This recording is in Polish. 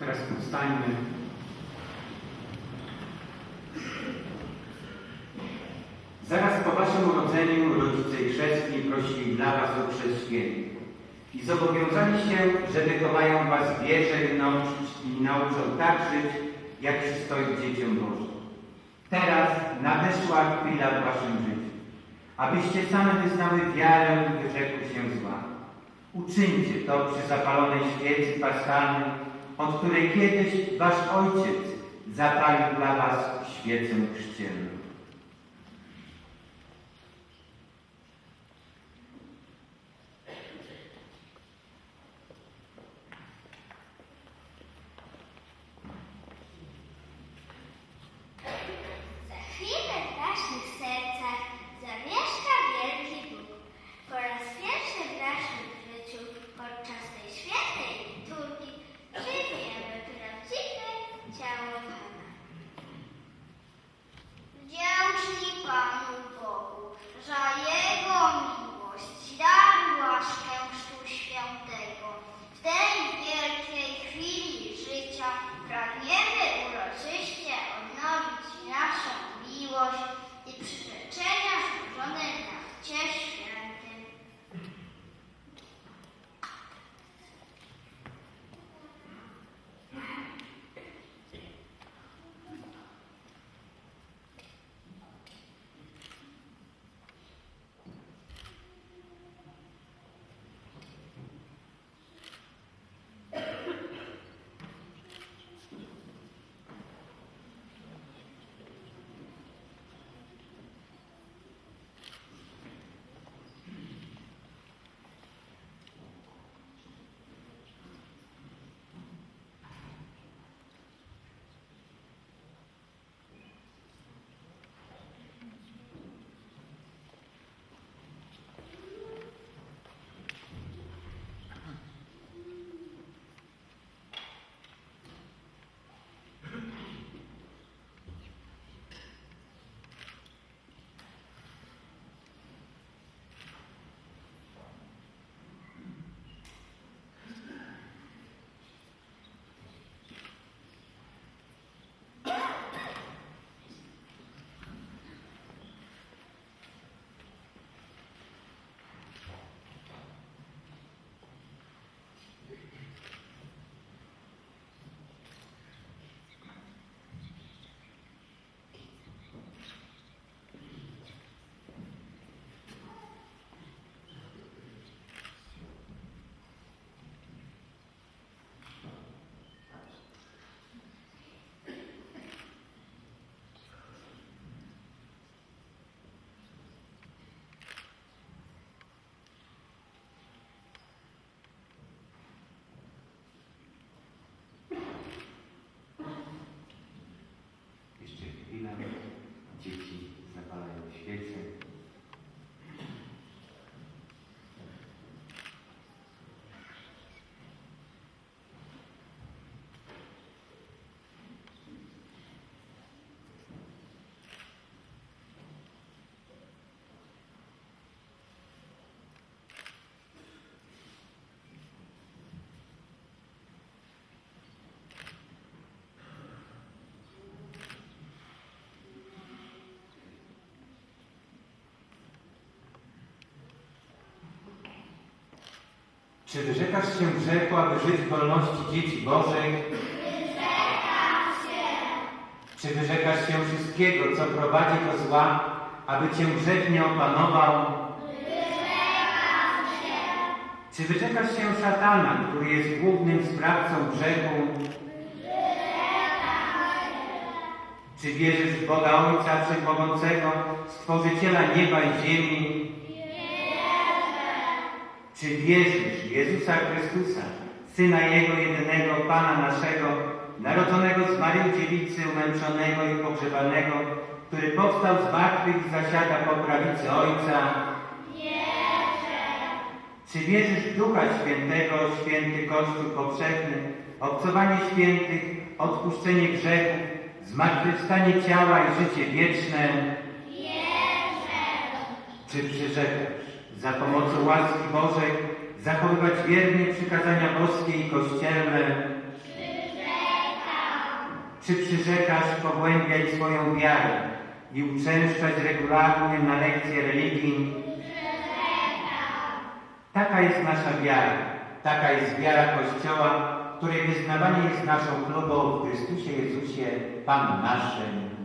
Teraz powstańmy. Zaraz po waszym urodzeniu rodzice chrzestni prosili dla was o święty. I zobowiązali się, że wychowają was wierze i nauczyć i nauczą tak żyć, jak przystoi dzieciom Bożym. Teraz nadeszła chwila w waszym życiu, abyście same wyznały wiarę i wyrzekły się zła. Uczyńcie to przy zapalonej świecy paschalnej, od której kiedyś wasz ojciec zapalił dla was świecę chrzcielną. Czy wyrzekasz się grzechu, aby żyć w wolności dzieci Bożych? Czy wyrzekasz się wszystkiego, co prowadzi do zła, aby cię grzech nie opanował? Czy wyrzekasz się szatana, który jest głównym sprawcą grzechu? Czy wierzysz w Boga Ojca Wszechmogącego, Stworzyciela nieba i ziemi? Czy wierzysz Jezusa Chrystusa, Syna Jego jedynego, Pana naszego, narodzonego z Maryi Dziewicy, umęczonego i pogrzebanego, który powstał z martwych i zasiada po prawicy Ojca? Czy wierzysz Ducha Świętego, święty Kościół powszechny, obcowanie świętych, odpuszczenie grzechów, zmartwychwstanie ciała i życie wieczne? Czy przyrzekasz za pomocą łaski Bożej zachowywać wiernie przykazania boskie i kościelne? Czy przyrzekasz pogłębiać swoją wiarę i uczęszczać regularnie na lekcje religii? Taka jest nasza wiara. Taka jest wiara Kościoła, której wyznawanie jest naszą chlubą w Chrystusie Jezusie, Panu naszym.